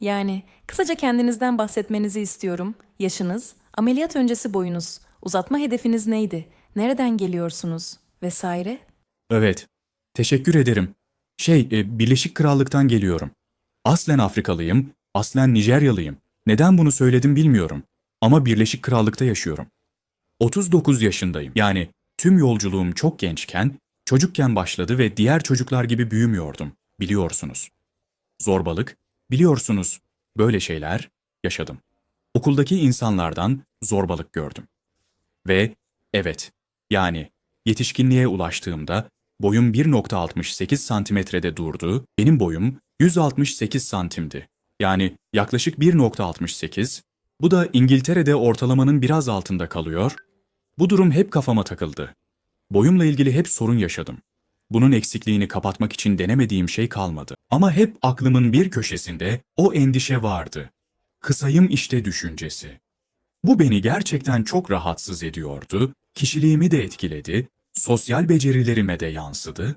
Yani kısaca kendinizden bahsetmenizi istiyorum. Yaşınız, ameliyat öncesi boyunuz, uzatma hedefiniz neydi, nereden geliyorsunuz vesaire. Evet. Teşekkür ederim. Şey, e, Birleşik Krallık'tan geliyorum. Aslen Afrikalıyım, aslen Nijeryalıyım. Neden bunu söyledim bilmiyorum. Ama Birleşik Krallık'ta yaşıyorum. 39 yaşındayım. Yani tüm yolculuğum çok gençken, çocukken başladı ve diğer çocuklar gibi büyümüyordum. Biliyorsunuz. Zorbalık, biliyorsunuz. Böyle şeyler yaşadım. Okuldaki insanlardan zorbalık gördüm. Ve evet, yani yetişkinliğe ulaştığımda boyum 1.68 santimetrede durdu, benim boyum 168 santimdi. Yani yaklaşık 1.68, bu da İngiltere'de ortalamanın biraz altında kalıyor. Bu durum hep kafama takıldı. Boyumla ilgili hep sorun yaşadım. Bunun eksikliğini kapatmak için denemediğim şey kalmadı. Ama hep aklımın bir köşesinde o endişe vardı. Kısayım işte düşüncesi. Bu beni gerçekten çok rahatsız ediyordu, kişiliğimi de etkiledi, sosyal becerilerime de yansıdı.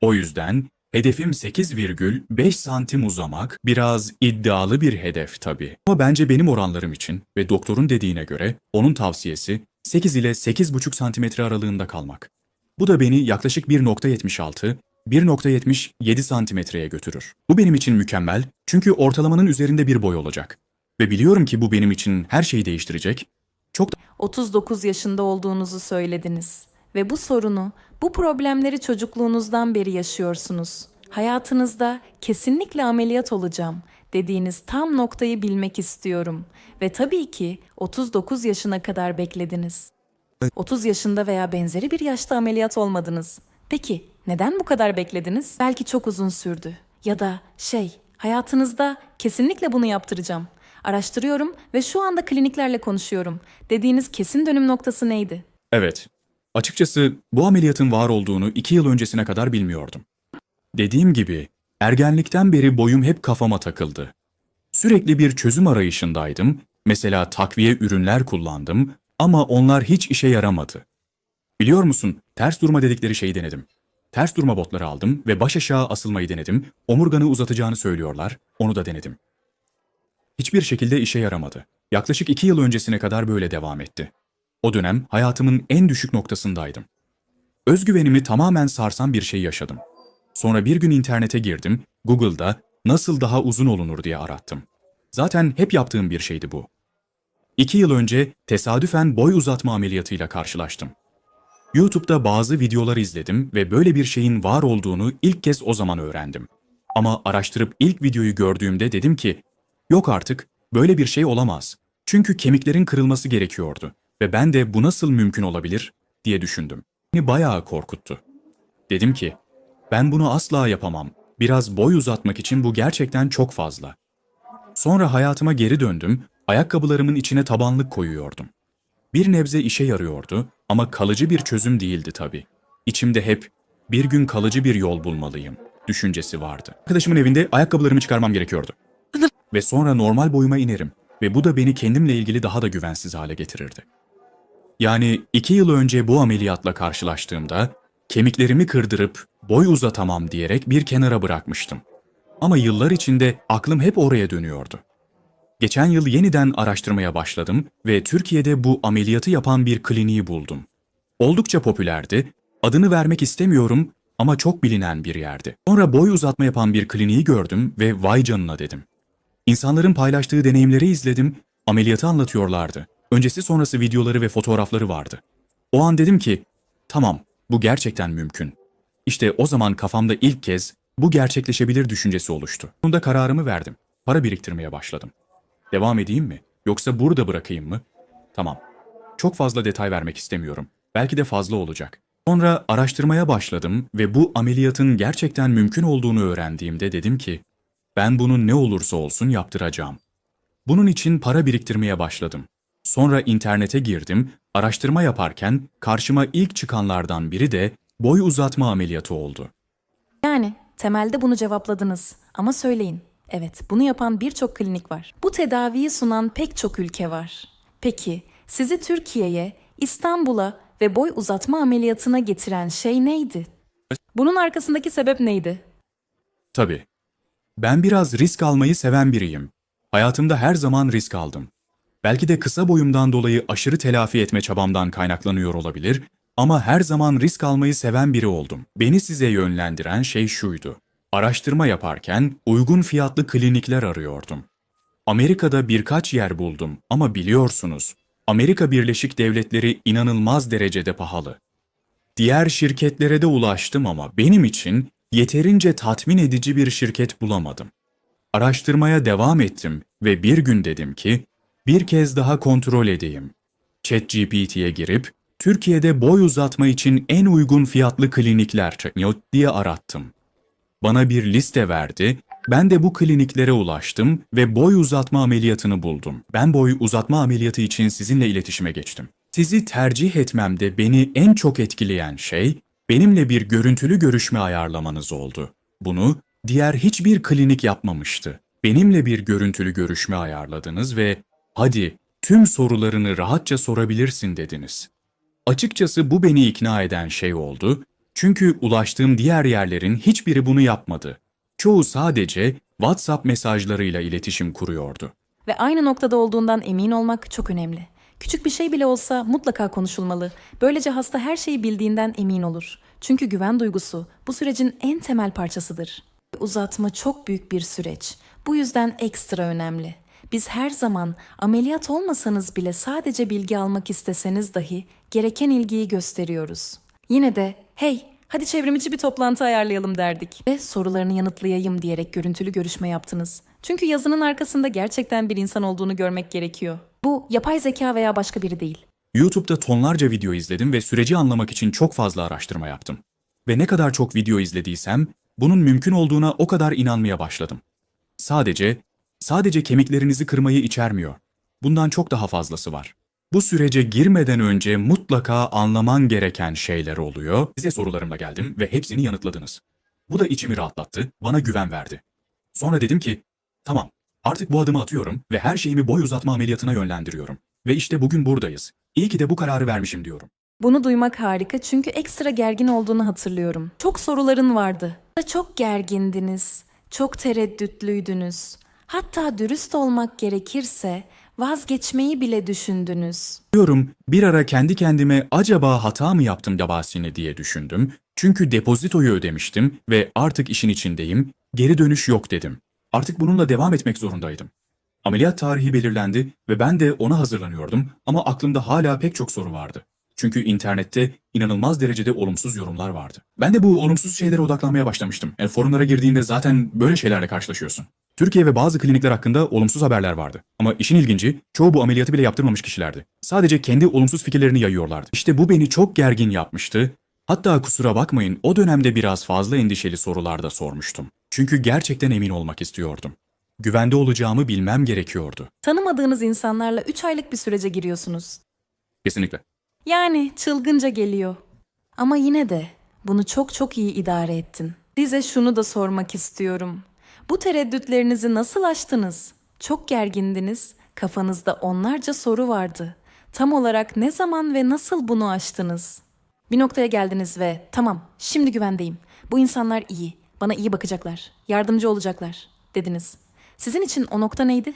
O yüzden hedefim 8,5 santim uzamak biraz iddialı bir hedef tabii. Ama bence benim oranlarım için ve doktorun dediğine göre onun tavsiyesi 8 ile 8,5 santimetre aralığında kalmak. Bu da beni yaklaşık 1.76, 1.77 santimetreye götürür. Bu benim için mükemmel çünkü ortalamanın üzerinde bir boy olacak. Ve biliyorum ki bu benim için her şeyi değiştirecek. Çok 39 yaşında olduğunuzu söylediniz ve bu sorunu, bu problemleri çocukluğunuzdan beri yaşıyorsunuz. Hayatınızda kesinlikle ameliyat olacağım dediğiniz tam noktayı bilmek istiyorum ve tabii ki 39 yaşına kadar beklediniz. 30 yaşında veya benzeri bir yaşta ameliyat olmadınız. Peki neden bu kadar beklediniz? Belki çok uzun sürdü. Ya da şey, hayatınızda kesinlikle bunu yaptıracağım. Araştırıyorum ve şu anda kliniklerle konuşuyorum. Dediğiniz kesin dönüm noktası neydi? Evet. Açıkçası bu ameliyatın var olduğunu iki yıl öncesine kadar bilmiyordum. Dediğim gibi ergenlikten beri boyum hep kafama takıldı. Sürekli bir çözüm arayışındaydım. Mesela takviye ürünler kullandım ama onlar hiç işe yaramadı. Biliyor musun, ters durma dedikleri şeyi denedim. Ters durma botları aldım ve baş aşağı asılmayı denedim. Omurganı uzatacağını söylüyorlar, onu da denedim. Hiçbir şekilde işe yaramadı. Yaklaşık iki yıl öncesine kadar böyle devam etti. O dönem hayatımın en düşük noktasındaydım. Özgüvenimi tamamen sarsan bir şey yaşadım. Sonra bir gün internete girdim, Google'da nasıl daha uzun olunur diye arattım. Zaten hep yaptığım bir şeydi bu. İki yıl önce tesadüfen boy uzatma ameliyatıyla karşılaştım. YouTube'da bazı videolar izledim ve böyle bir şeyin var olduğunu ilk kez o zaman öğrendim. Ama araştırıp ilk videoyu gördüğümde dedim ki, yok artık, böyle bir şey olamaz. Çünkü kemiklerin kırılması gerekiyordu ve ben de bu nasıl mümkün olabilir diye düşündüm. Beni bayağı korkuttu. Dedim ki, ben bunu asla yapamam. Biraz boy uzatmak için bu gerçekten çok fazla. Sonra hayatıma geri döndüm, ayakkabılarımın içine tabanlık koyuyordum. Bir nebze işe yarıyordu ama kalıcı bir çözüm değildi tabii. İçimde hep bir gün kalıcı bir yol bulmalıyım düşüncesi vardı. Arkadaşımın evinde ayakkabılarımı çıkarmam gerekiyordu. ve sonra normal boyuma inerim ve bu da beni kendimle ilgili daha da güvensiz hale getirirdi. Yani iki yıl önce bu ameliyatla karşılaştığımda kemiklerimi kırdırıp boy uzatamam diyerek bir kenara bırakmıştım. Ama yıllar içinde aklım hep oraya dönüyordu. Geçen yıl yeniden araştırmaya başladım ve Türkiye'de bu ameliyatı yapan bir kliniği buldum. Oldukça popülerdi, adını vermek istemiyorum ama çok bilinen bir yerdi. Sonra boy uzatma yapan bir kliniği gördüm ve vay canına dedim. İnsanların paylaştığı deneyimleri izledim, ameliyatı anlatıyorlardı. Öncesi sonrası videoları ve fotoğrafları vardı. O an dedim ki, tamam bu gerçekten mümkün. İşte o zaman kafamda ilk kez bu gerçekleşebilir düşüncesi oluştu. Bunda kararımı verdim. Para biriktirmeye başladım. Devam edeyim mi? Yoksa burada bırakayım mı? Tamam. Çok fazla detay vermek istemiyorum. Belki de fazla olacak. Sonra araştırmaya başladım ve bu ameliyatın gerçekten mümkün olduğunu öğrendiğimde dedim ki, ben bunu ne olursa olsun yaptıracağım. Bunun için para biriktirmeye başladım. Sonra internete girdim, araştırma yaparken karşıma ilk çıkanlardan biri de boy uzatma ameliyatı oldu. Yani temelde bunu cevapladınız ama söyleyin. Evet, bunu yapan birçok klinik var. Bu tedaviyi sunan pek çok ülke var. Peki, sizi Türkiye'ye, İstanbul'a ve boy uzatma ameliyatına getiren şey neydi? Bunun arkasındaki sebep neydi? Tabii. Ben biraz risk almayı seven biriyim. Hayatımda her zaman risk aldım. Belki de kısa boyumdan dolayı aşırı telafi etme çabamdan kaynaklanıyor olabilir ama her zaman risk almayı seven biri oldum. Beni size yönlendiren şey şuydu. Araştırma yaparken uygun fiyatlı klinikler arıyordum. Amerika'da birkaç yer buldum ama biliyorsunuz, Amerika Birleşik Devletleri inanılmaz derecede pahalı. Diğer şirketlere de ulaştım ama benim için yeterince tatmin edici bir şirket bulamadım. Araştırmaya devam ettim ve bir gün dedim ki, bir kez daha kontrol edeyim. ChatGPT'ye girip, Türkiye'de boy uzatma için en uygun fiyatlı klinikler diye arattım. Bana bir liste verdi, ben de bu kliniklere ulaştım ve boy uzatma ameliyatını buldum. Ben boy uzatma ameliyatı için sizinle iletişime geçtim. Sizi tercih etmemde beni en çok etkileyen şey, benimle bir görüntülü görüşme ayarlamanız oldu. Bunu diğer hiçbir klinik yapmamıştı. Benimle bir görüntülü görüşme ayarladınız ve hadi tüm sorularını rahatça sorabilirsin dediniz. Açıkçası bu beni ikna eden şey oldu. Çünkü ulaştığım diğer yerlerin hiçbiri bunu yapmadı. Çoğu sadece WhatsApp mesajlarıyla iletişim kuruyordu. Ve aynı noktada olduğundan emin olmak çok önemli. Küçük bir şey bile olsa mutlaka konuşulmalı. Böylece hasta her şeyi bildiğinden emin olur. Çünkü güven duygusu bu sürecin en temel parçasıdır. Uzatma çok büyük bir süreç. Bu yüzden ekstra önemli. Biz her zaman ameliyat olmasanız bile sadece bilgi almak isteseniz dahi gereken ilgiyi gösteriyoruz. Yine de hey hadi çevrimiçi bir toplantı ayarlayalım derdik ve sorularını yanıtlayayım diyerek görüntülü görüşme yaptınız. Çünkü yazının arkasında gerçekten bir insan olduğunu görmek gerekiyor. Bu yapay zeka veya başka biri değil. YouTube'da tonlarca video izledim ve süreci anlamak için çok fazla araştırma yaptım. Ve ne kadar çok video izlediysem, bunun mümkün olduğuna o kadar inanmaya başladım. Sadece, sadece kemiklerinizi kırmayı içermiyor. Bundan çok daha fazlası var. Bu sürece girmeden önce mutlaka anlaman gereken şeyler oluyor. Size sorularımla geldim ve hepsini yanıtladınız. Bu da içimi rahatlattı, bana güven verdi. Sonra dedim ki, tamam, artık bu adımı atıyorum ve her şeyimi boy uzatma ameliyatına yönlendiriyorum. Ve işte bugün buradayız. İyi ki de bu kararı vermişim diyorum. Bunu duymak harika çünkü ekstra gergin olduğunu hatırlıyorum. Çok soruların vardı. Çok gergindiniz, çok tereddütlüydünüz. Hatta dürüst olmak gerekirse vazgeçmeyi bile düşündünüz. Diyorum bir ara kendi kendime acaba hata mı yaptım yabasini diye düşündüm. Çünkü depozitoyu ödemiştim ve artık işin içindeyim, geri dönüş yok dedim. Artık bununla devam etmek zorundaydım. Ameliyat tarihi belirlendi ve ben de ona hazırlanıyordum ama aklımda hala pek çok soru vardı. Çünkü internette inanılmaz derecede olumsuz yorumlar vardı. Ben de bu olumsuz şeylere odaklanmaya başlamıştım. Yani forumlara girdiğinde zaten böyle şeylerle karşılaşıyorsun. Türkiye ve bazı klinikler hakkında olumsuz haberler vardı. Ama işin ilginci çoğu bu ameliyatı bile yaptırmamış kişilerdi. Sadece kendi olumsuz fikirlerini yayıyorlardı. İşte bu beni çok gergin yapmıştı. Hatta kusura bakmayın o dönemde biraz fazla endişeli sorular da sormuştum. Çünkü gerçekten emin olmak istiyordum. Güvende olacağımı bilmem gerekiyordu. Tanımadığınız insanlarla 3 aylık bir sürece giriyorsunuz. Kesinlikle. Yani çılgınca geliyor. Ama yine de bunu çok çok iyi idare ettin. Size şunu da sormak istiyorum. Bu tereddütlerinizi nasıl aştınız? Çok gergindiniz, kafanızda onlarca soru vardı. Tam olarak ne zaman ve nasıl bunu aştınız? Bir noktaya geldiniz ve tamam, şimdi güvendeyim. Bu insanlar iyi, bana iyi bakacaklar, yardımcı olacaklar dediniz. Sizin için o nokta neydi?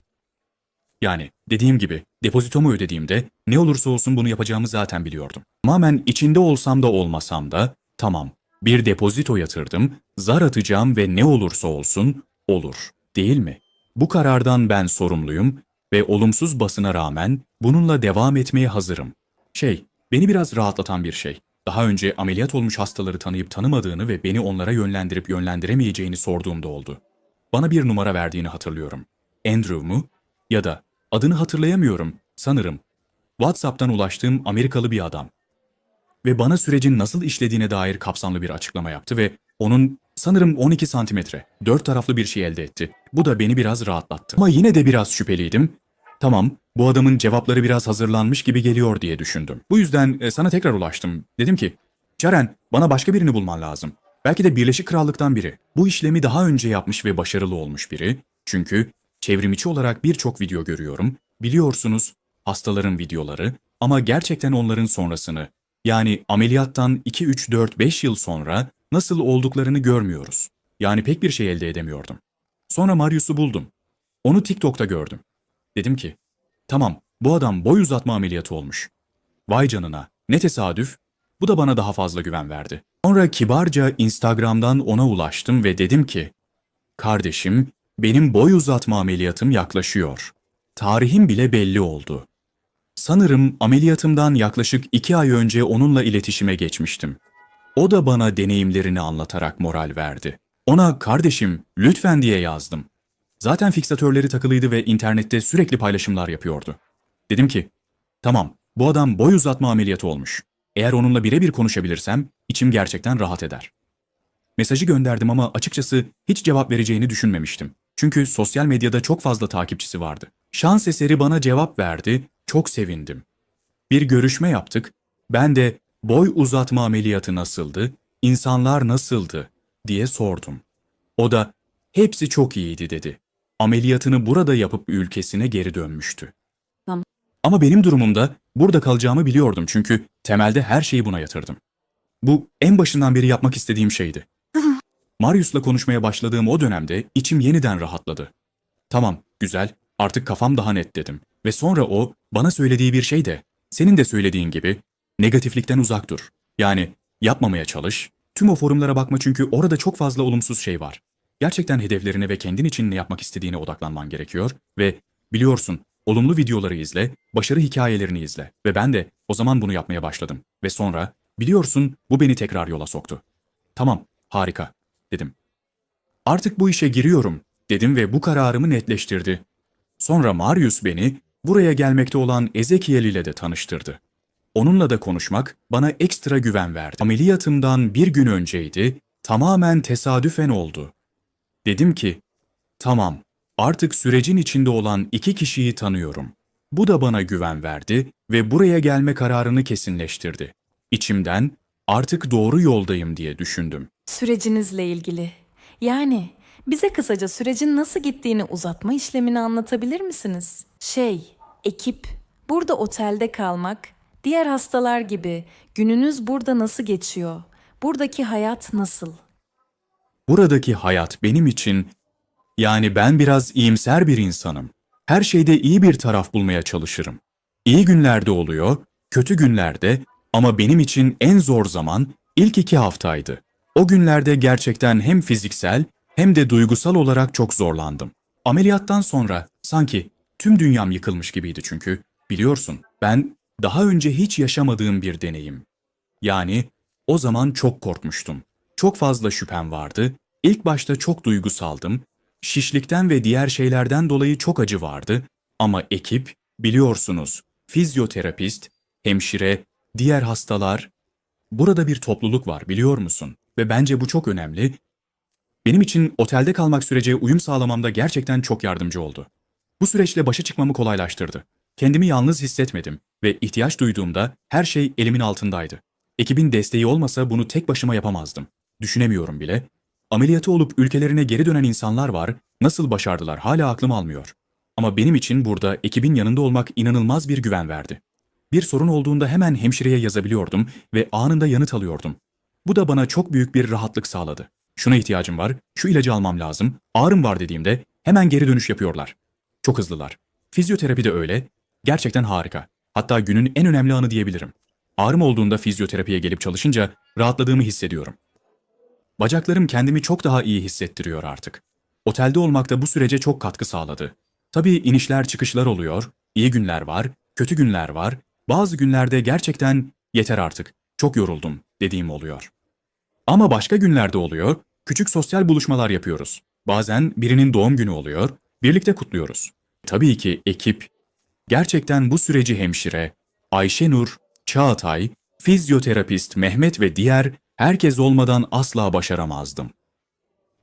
Yani dediğim gibi depozitomu ödediğimde ne olursa olsun bunu yapacağımı zaten biliyordum. Tamamen içinde olsam da olmasam da tamam bir depozito yatırdım, zar atacağım ve ne olursa olsun olur değil mi? Bu karardan ben sorumluyum ve olumsuz basına rağmen bununla devam etmeye hazırım. Şey, beni biraz rahatlatan bir şey. Daha önce ameliyat olmuş hastaları tanıyıp tanımadığını ve beni onlara yönlendirip yönlendiremeyeceğini sorduğumda oldu. Bana bir numara verdiğini hatırlıyorum. Andrew mu? Ya da adını hatırlayamıyorum sanırım. WhatsApp'tan ulaştığım Amerikalı bir adam. Ve bana sürecin nasıl işlediğine dair kapsamlı bir açıklama yaptı ve onun sanırım 12 santimetre, dört taraflı bir şey elde etti. Bu da beni biraz rahatlattı. Ama yine de biraz şüpheliydim. Tamam, bu adamın cevapları biraz hazırlanmış gibi geliyor diye düşündüm. Bu yüzden e, sana tekrar ulaştım. Dedim ki, Ceren, bana başka birini bulman lazım. Belki de Birleşik Krallık'tan biri. Bu işlemi daha önce yapmış ve başarılı olmuş biri. Çünkü çevrimiçi olarak birçok video görüyorum. Biliyorsunuz, hastaların videoları ama gerçekten onların sonrasını, yani ameliyattan 2, 3, 4, 5 yıl sonra nasıl olduklarını görmüyoruz. Yani pek bir şey elde edemiyordum. Sonra Marius'u buldum. Onu TikTok'ta gördüm. Dedim ki, tamam bu adam boy uzatma ameliyatı olmuş. Vay canına, ne tesadüf. Bu da bana daha fazla güven verdi. Sonra kibarca Instagram'dan ona ulaştım ve dedim ki, kardeşim benim boy uzatma ameliyatım yaklaşıyor. Tarihim bile belli oldu. Sanırım ameliyatımdan yaklaşık iki ay önce onunla iletişime geçmiştim. O da bana deneyimlerini anlatarak moral verdi. Ona kardeşim lütfen diye yazdım. Zaten fiksatörleri takılıydı ve internette sürekli paylaşımlar yapıyordu. Dedim ki, tamam bu adam boy uzatma ameliyatı olmuş. Eğer onunla birebir konuşabilirsem içim gerçekten rahat eder. Mesajı gönderdim ama açıkçası hiç cevap vereceğini düşünmemiştim. Çünkü sosyal medyada çok fazla takipçisi vardı. Şans eseri bana cevap verdi, çok sevindim. Bir görüşme yaptık. Ben de boy uzatma ameliyatı nasıldı, insanlar nasıldı diye sordum. O da hepsi çok iyiydi dedi. Ameliyatını burada yapıp ülkesine geri dönmüştü. Tamam. Ama benim durumumda burada kalacağımı biliyordum çünkü temelde her şeyi buna yatırdım. Bu en başından beri yapmak istediğim şeydi. Marius'la konuşmaya başladığım o dönemde içim yeniden rahatladı. Tamam, güzel, artık kafam daha net dedim. Ve sonra o bana söylediği bir şey de, senin de söylediğin gibi, negatiflikten uzak dur. Yani yapmamaya çalış, tüm o forumlara bakma çünkü orada çok fazla olumsuz şey var. Gerçekten hedeflerine ve kendin için ne yapmak istediğine odaklanman gerekiyor ve biliyorsun, olumlu videoları izle, başarı hikayelerini izle ve ben de o zaman bunu yapmaya başladım. Ve sonra, biliyorsun bu beni tekrar yola soktu. Tamam, harika, dedim. Artık bu işe giriyorum, dedim ve bu kararımı netleştirdi. Sonra Marius beni buraya gelmekte olan Ezekiel ile de tanıştırdı. Onunla da konuşmak bana ekstra güven verdi. Ameliyatımdan bir gün önceydi, tamamen tesadüfen oldu. Dedim ki, tamam, artık sürecin içinde olan iki kişiyi tanıyorum. Bu da bana güven verdi ve buraya gelme kararını kesinleştirdi. İçimden artık doğru yoldayım diye düşündüm. Sürecinizle ilgili. Yani bize kısaca sürecin nasıl gittiğini uzatma işlemini anlatabilir misiniz? Şey, ekip, burada otelde kalmak, diğer hastalar gibi gününüz burada nasıl geçiyor? Buradaki hayat nasıl? Buradaki hayat benim için yani ben biraz iyimser bir insanım. Her şeyde iyi bir taraf bulmaya çalışırım. İyi günlerde oluyor, kötü günlerde ama benim için en zor zaman ilk iki haftaydı. O günlerde gerçekten hem fiziksel hem de duygusal olarak çok zorlandım. Ameliyattan sonra sanki tüm dünyam yıkılmış gibiydi çünkü biliyorsun ben daha önce hiç yaşamadığım bir deneyim. Yani o zaman çok korkmuştum. Çok fazla şüphem vardı. İlk başta çok duygusaldım. Şişlikten ve diğer şeylerden dolayı çok acı vardı. Ama ekip, biliyorsunuz, fizyoterapist, hemşire, diğer hastalar. Burada bir topluluk var biliyor musun? Ve bence bu çok önemli. Benim için otelde kalmak sürece uyum sağlamamda gerçekten çok yardımcı oldu. Bu süreçle başa çıkmamı kolaylaştırdı. Kendimi yalnız hissetmedim ve ihtiyaç duyduğumda her şey elimin altındaydı. Ekibin desteği olmasa bunu tek başıma yapamazdım. Düşünemiyorum bile. Ameliyatı olup ülkelerine geri dönen insanlar var, nasıl başardılar hala aklım almıyor. Ama benim için burada ekibin yanında olmak inanılmaz bir güven verdi. Bir sorun olduğunda hemen hemşireye yazabiliyordum ve anında yanıt alıyordum. Bu da bana çok büyük bir rahatlık sağladı. Şuna ihtiyacım var, şu ilacı almam lazım, ağrım var dediğimde hemen geri dönüş yapıyorlar. Çok hızlılar. Fizyoterapi de öyle. Gerçekten harika. Hatta günün en önemli anı diyebilirim. Ağrım olduğunda fizyoterapiye gelip çalışınca rahatladığımı hissediyorum. Bacaklarım kendimi çok daha iyi hissettiriyor artık. Otelde olmak da bu sürece çok katkı sağladı. Tabii inişler çıkışlar oluyor, iyi günler var, kötü günler var. Bazı günlerde gerçekten yeter artık, çok yoruldum dediğim oluyor. Ama başka günlerde oluyor, küçük sosyal buluşmalar yapıyoruz. Bazen birinin doğum günü oluyor, birlikte kutluyoruz. Tabii ki ekip, gerçekten bu süreci hemşire, Ayşenur, Çağatay, fizyoterapist Mehmet ve diğer herkes olmadan asla başaramazdım.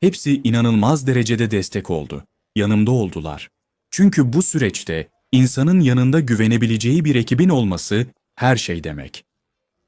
Hepsi inanılmaz derecede destek oldu. Yanımda oldular. Çünkü bu süreçte insanın yanında güvenebileceği bir ekibin olması her şey demek.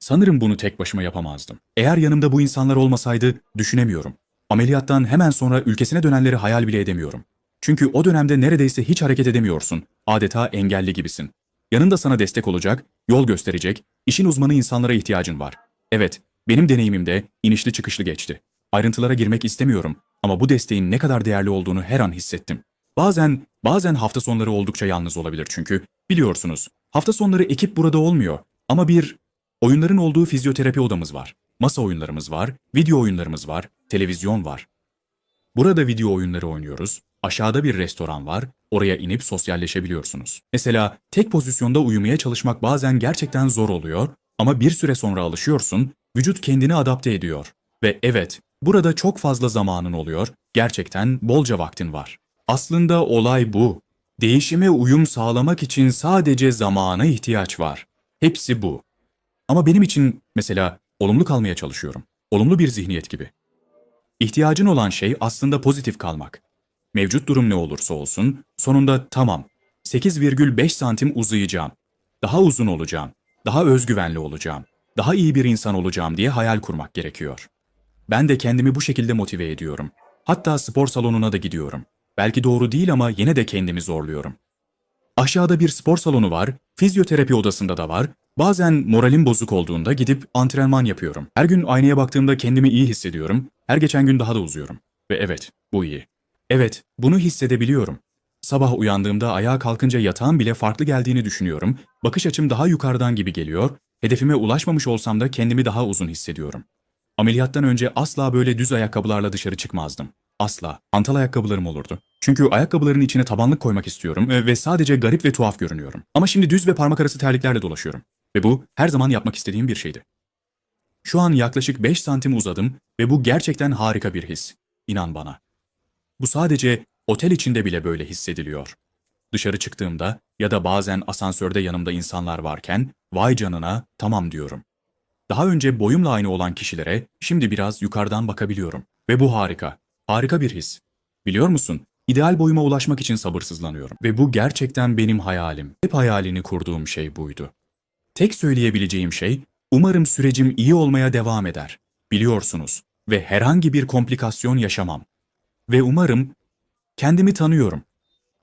Sanırım bunu tek başıma yapamazdım. Eğer yanımda bu insanlar olmasaydı düşünemiyorum. Ameliyattan hemen sonra ülkesine dönenleri hayal bile edemiyorum. Çünkü o dönemde neredeyse hiç hareket edemiyorsun. Adeta engelli gibisin. Yanında sana destek olacak, yol gösterecek, işin uzmanı insanlara ihtiyacın var. Evet, benim deneyimimde inişli çıkışlı geçti. Ayrıntılara girmek istemiyorum Ama bu desteğin ne kadar değerli olduğunu her an hissettim. Bazen, bazen hafta sonları oldukça yalnız olabilir çünkü biliyorsunuz hafta sonları ekip burada olmuyor ama bir oyunların olduğu fizyoterapi odamız var. Masa oyunlarımız var, video oyunlarımız var, televizyon var. Burada video oyunları oynuyoruz. Aşağıda bir restoran var. Oraya inip sosyalleşebiliyorsunuz. Mesela tek pozisyonda uyumaya çalışmak bazen gerçekten zor oluyor ama bir süre sonra alışıyorsun, vücut kendini adapte ediyor. Ve evet, burada çok fazla zamanın oluyor, gerçekten bolca vaktin var. Aslında olay bu. Değişime uyum sağlamak için sadece zamana ihtiyaç var. Hepsi bu. Ama benim için mesela olumlu kalmaya çalışıyorum. Olumlu bir zihniyet gibi. İhtiyacın olan şey aslında pozitif kalmak. Mevcut durum ne olursa olsun, sonunda tamam, 8,5 santim uzayacağım, daha uzun olacağım, daha özgüvenli olacağım, daha iyi bir insan olacağım diye hayal kurmak gerekiyor. Ben de kendimi bu şekilde motive ediyorum. Hatta spor salonuna da gidiyorum. Belki doğru değil ama yine de kendimi zorluyorum. Aşağıda bir spor salonu var, fizyoterapi odasında da var. Bazen moralim bozuk olduğunda gidip antrenman yapıyorum. Her gün aynaya baktığımda kendimi iyi hissediyorum. Her geçen gün daha da uzuyorum. Ve evet, bu iyi. Evet, bunu hissedebiliyorum. Sabah uyandığımda ayağa kalkınca yatağın bile farklı geldiğini düşünüyorum. Bakış açım daha yukarıdan gibi geliyor. Hedefime ulaşmamış olsam da kendimi daha uzun hissediyorum. Ameliyattan önce asla böyle düz ayakkabılarla dışarı çıkmazdım. Asla. Antal ayakkabılarım olurdu. Çünkü ayakkabıların içine tabanlık koymak istiyorum ve ve sadece garip ve tuhaf görünüyorum. Ama şimdi düz ve parmak arası terliklerle dolaşıyorum. Ve bu her zaman yapmak istediğim bir şeydi. Şu an yaklaşık 5 santim uzadım ve bu gerçekten harika bir his. İnan bana. Bu sadece otel içinde bile böyle hissediliyor. Dışarı çıktığımda ya da bazen asansörde yanımda insanlar varken vay canına tamam diyorum. Daha önce boyumla aynı olan kişilere şimdi biraz yukarıdan bakabiliyorum. Ve bu harika. Harika bir his. Biliyor musun? İdeal boyuma ulaşmak için sabırsızlanıyorum. Ve bu gerçekten benim hayalim. Hep hayalini kurduğum şey buydu. Tek söyleyebileceğim şey, umarım sürecim iyi olmaya devam eder. Biliyorsunuz. Ve herhangi bir komplikasyon yaşamam. Ve umarım kendimi tanıyorum.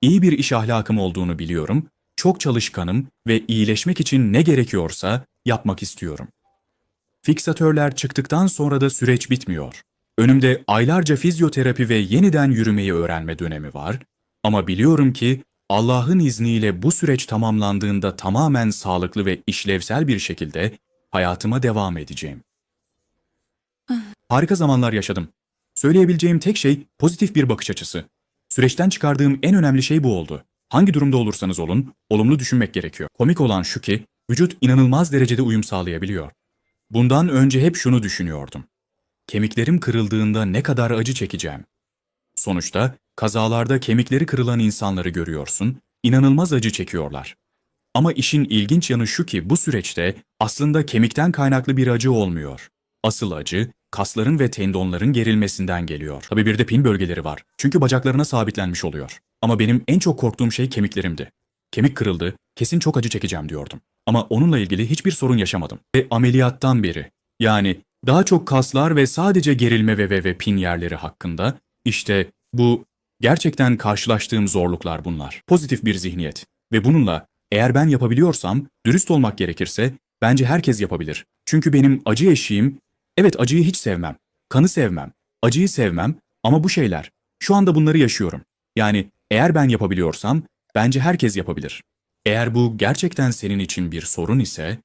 İyi bir iş ahlakım olduğunu biliyorum. Çok çalışkanım ve iyileşmek için ne gerekiyorsa yapmak istiyorum. Fiksatörler çıktıktan sonra da süreç bitmiyor. Önümde aylarca fizyoterapi ve yeniden yürümeyi öğrenme dönemi var ama biliyorum ki Allah'ın izniyle bu süreç tamamlandığında tamamen sağlıklı ve işlevsel bir şekilde hayatıma devam edeceğim. Harika zamanlar yaşadım. Söyleyebileceğim tek şey pozitif bir bakış açısı. Süreçten çıkardığım en önemli şey bu oldu. Hangi durumda olursanız olun, olumlu düşünmek gerekiyor. Komik olan şu ki, vücut inanılmaz derecede uyum sağlayabiliyor. Bundan önce hep şunu düşünüyordum. Kemiklerim kırıldığında ne kadar acı çekeceğim. Sonuçta kazalarda kemikleri kırılan insanları görüyorsun, inanılmaz acı çekiyorlar. Ama işin ilginç yanı şu ki bu süreçte aslında kemikten kaynaklı bir acı olmuyor. Asıl acı kasların ve tendonların gerilmesinden geliyor. Tabii bir de pin bölgeleri var. Çünkü bacaklarına sabitlenmiş oluyor. Ama benim en çok korktuğum şey kemiklerimdi. Kemik kırıldı, kesin çok acı çekeceğim diyordum. Ama onunla ilgili hiçbir sorun yaşamadım. Ve ameliyattan beri, yani daha çok kaslar ve sadece gerilme ve ve ve pin yerleri hakkında, işte bu gerçekten karşılaştığım zorluklar bunlar. Pozitif bir zihniyet. Ve bununla eğer ben yapabiliyorsam, dürüst olmak gerekirse, bence herkes yapabilir. Çünkü benim acı eşiğim, evet acıyı hiç sevmem, kanı sevmem, acıyı sevmem ama bu şeyler, şu anda bunları yaşıyorum. Yani eğer ben yapabiliyorsam, bence herkes yapabilir. Eğer bu gerçekten senin için bir sorun ise,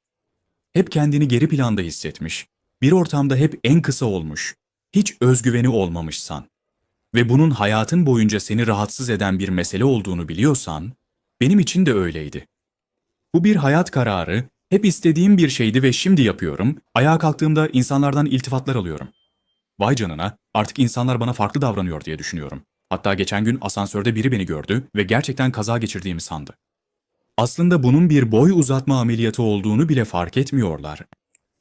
hep kendini geri planda hissetmiş, bir ortamda hep en kısa olmuş, hiç özgüveni olmamışsan ve bunun hayatın boyunca seni rahatsız eden bir mesele olduğunu biliyorsan, benim için de öyleydi. Bu bir hayat kararı, hep istediğim bir şeydi ve şimdi yapıyorum. Ayağa kalktığımda insanlardan iltifatlar alıyorum. Vay canına, artık insanlar bana farklı davranıyor diye düşünüyorum. Hatta geçen gün asansörde biri beni gördü ve gerçekten kaza geçirdiğimi sandı. Aslında bunun bir boy uzatma ameliyatı olduğunu bile fark etmiyorlar.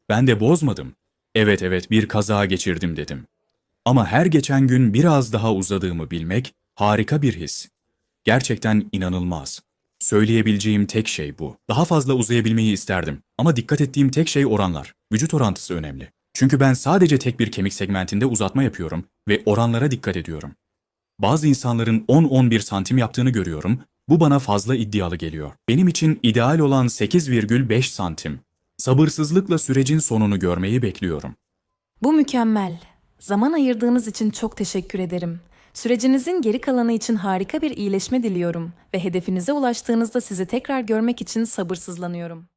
Ben de bozmadım. Evet evet bir kaza geçirdim dedim. Ama her geçen gün biraz daha uzadığımı bilmek harika bir his. Gerçekten inanılmaz. Söyleyebileceğim tek şey bu. Daha fazla uzayabilmeyi isterdim ama dikkat ettiğim tek şey oranlar. Vücut orantısı önemli. Çünkü ben sadece tek bir kemik segmentinde uzatma yapıyorum ve oranlara dikkat ediyorum. Bazı insanların 10-11 santim yaptığını görüyorum. Bu bana fazla iddialı geliyor. Benim için ideal olan 8,5 santim. Sabırsızlıkla sürecin sonunu görmeyi bekliyorum. Bu mükemmel. Zaman ayırdığınız için çok teşekkür ederim. Sürecinizin geri kalanı için harika bir iyileşme diliyorum ve hedefinize ulaştığınızda sizi tekrar görmek için sabırsızlanıyorum.